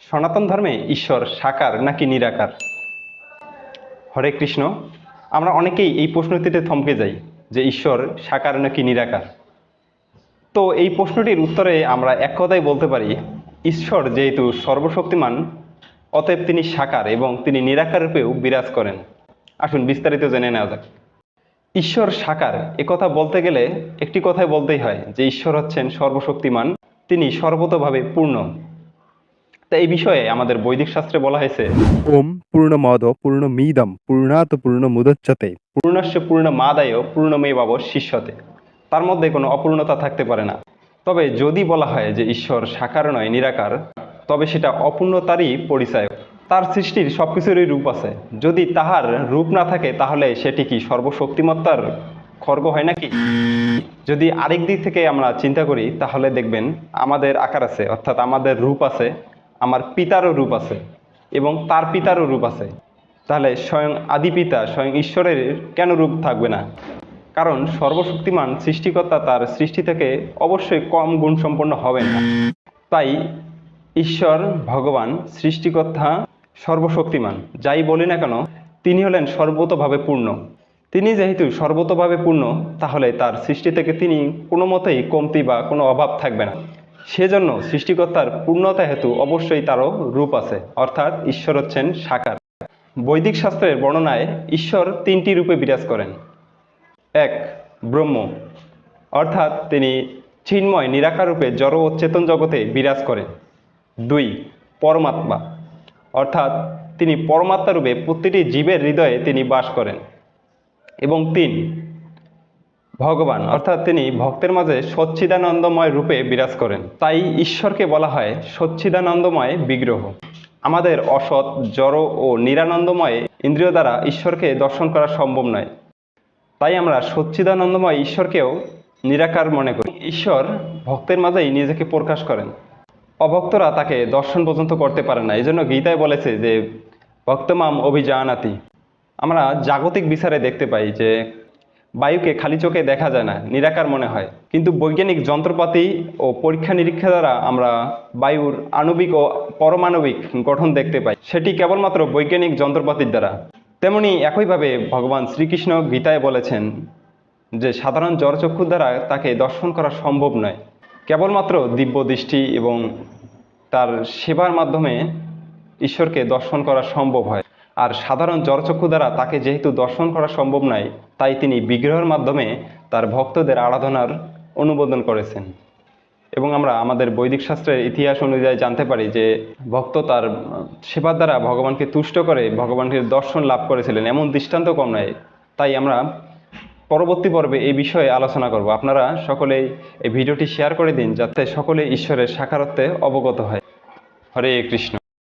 সনাতন ধর্মে ঈশ্বর সাকার নাকি নিরাকার? হরে কৃষ্ণ, আমরা অনেকেই এই প্রশ্নটিতে থমকে যাই যে ঈশ্বর সাকার নাকি নিরাকার? তো এই প্রশ্নটির উত্তরে আমরা এক কথাই বলতে পারি, ঈশ্বর যেহেতু সর্বশক্তিমান, অতএব তিনি সাকার এবং তিনি নিরাকার রূপেও বিরাজ করেন। আসুন বিস্তারিত জেনে নেওয়া যাক। ঈশ্বর সাকার কথা বলতে গেলে একটি কথাই বলতেই হয় যে ঈশ্বর হচ্ছেন সর্বশক্তিমান, তিনি সর্বতভাবে পূর্ণ। তা এই বিষয়ে আমাদের বৈদিক শাস্ত্রে বলা হয়েছে ওম পূর্ণমদ পূর্ণমিদম পূর্ণাত পূর্ণমুদচ্যতে পূর্ণস্য পূর্ণ মাদায় পূর্ণমেবাব শিষ্যতে। তার মধ্যে কোনো অপূর্ণতা থাকতে পারে না। তবে যদি বলা হয় যে ঈশ্বর সাকার নয় নিরাকার তবে সেটা অপূর্ণতারই পরিচয়। তার সৃষ্টির সব কিছুরই রূপ আছে। যদি তাহার রূপ না থাকে তাহলে সেটি কি সর্বশক্তিমত্তার খর্গ হয় নাকি? যদি আরেক দিক থেকে আমরা চিন্তা করি তাহলে দেখবেন আমাদের আকার আছে অর্থাৎ আমাদের রূপ আছে। আমার পিতারও রূপ আছে এবং তার পিতারও রূপ আছে। তাহলে স্বয়ং আদি পিতা, স্বয়ং ঈশ্বরের কেন রূপ থাকবে না? কারণ সর্বশক্তিমান সৃষ্টিকর্তা তার সৃষ্টি থেকে অবশ্যই কম গুণসম্পন্ন হবেন না। তাই ঈশ্বর, ভগবান, সৃষ্টিকর্তা সর্বশক্তিমান। যাই বলি না কেন, তিনি হলেন সর্বতভাবে পূর্ণ। তিনি যেহেতু সর্বতভাবে পূর্ণ, তাহলে তার সৃষ্টি থেকে তিনি কোনো মতেই কমতি বা কোনো অভাব থাকবে না। সেজন্য সৃষ্টিকর্তার পূর্ণতা হেতু অবশ্যই তারও রূপ আছে, অর্থাৎ ঈশ্বর হচ্ছেন সাকার। বৈদিক শাস্ত্রের বর্ণনায় ঈশ্বর তিনটি রূপে বিরাজ করেন। এক, ব্রহ্ম। অর্থাৎ তিনি চিন্ময় নিরাকার রূপে জড় ও চেতন জগতে বিরাজ করেন। দুই, পরমাত্মা। অর্থাৎ তিনি পরমাত্মা রূপে প্রতিটি জীবের হৃদয়ে তিনি বাস করেন। এবং তিন ভগবান, অর্থাৎ তিনি ভক্তের মাঝে সচ্ছিদানন্দময় রূপে বিরাজ করেন। তাই ঈশ্বরকে বলা হয় সচ্ছিদানন্দময় বিগ্রহ। আমাদের অসৎ, জড় ও নিরানন্দময় ইন্দ্রিয় দ্বারা ঈশ্বরকে দর্শন করা সম্ভব নয়। তাই আমরা সচ্ছিদানন্দময় ঈশ্বরকেও নিরাকার মনে করি। ঈশ্বর ভক্তের মাঝেই নিজেকে প্রকাশ করেন। অভক্তরা তাকে দর্শন পর্যন্ত করতে পারে না। এই জন্য গীতায় বলেছে যে, ভক্তমাম অভিজানাতি। আমরা জাগতিক বিচারে দেখতে পাই যে বায়ুকে খালি চোখে দেখা যায় না, নিরাকার মনে হয়। কিন্তু বৈজ্ঞানিক যন্ত্রপাতি ও পরীক্ষা নিরীক্ষা দ্বারা আমরা বায়ুর আণবিক ও পরমাণবিক গঠন দেখতে পাই। সেটি কেবলমাত্র বৈজ্ঞানিক যন্ত্রপাতির দ্বারা। তেমনি একইভাবে ভগবান শ্রীকৃষ্ণ গীতায় বলেছেন যে সাধারণ জড়চক্ষু দ্বারা তাকে দর্শন করা সম্ভব নয়। কেবলমাত্র দিব্য দৃষ্টি এবং তার সেবার মাধ্যমে ঈশ্বরকে দর্শন করা সম্ভব হয়। আর সাধারণ জড়চক্ষু দ্বারা তাকে যেহেতু দর্শন করা সম্ভব নয় তাই তিনি বিগ্রহের মাধ্যমে তার ভক্তদের আরাধনার অনুমোদন করেছেন। এবং আমরা আমাদের বৈদিক শাস্ত্রের ইতিহাস অনুযায়ী জানতে পারি যে ভক্ত তার সেবার দ্বারা ভগবানকে তুষ্ট করে ভগবানকে দর্শন লাভ করেছিলেন। এমন দৃষ্টান্ত কম নয় তাই আমরা পরবর্তী পর্বে এই বিষয়ে আলোচনা করব। আপনারা সকলেই এই ভিডিওটি শেয়ার করে দিন যাতে সকলে ঈশ্বরের সাকারত্বে অবগত হয়। হরে কৃষ্ণ।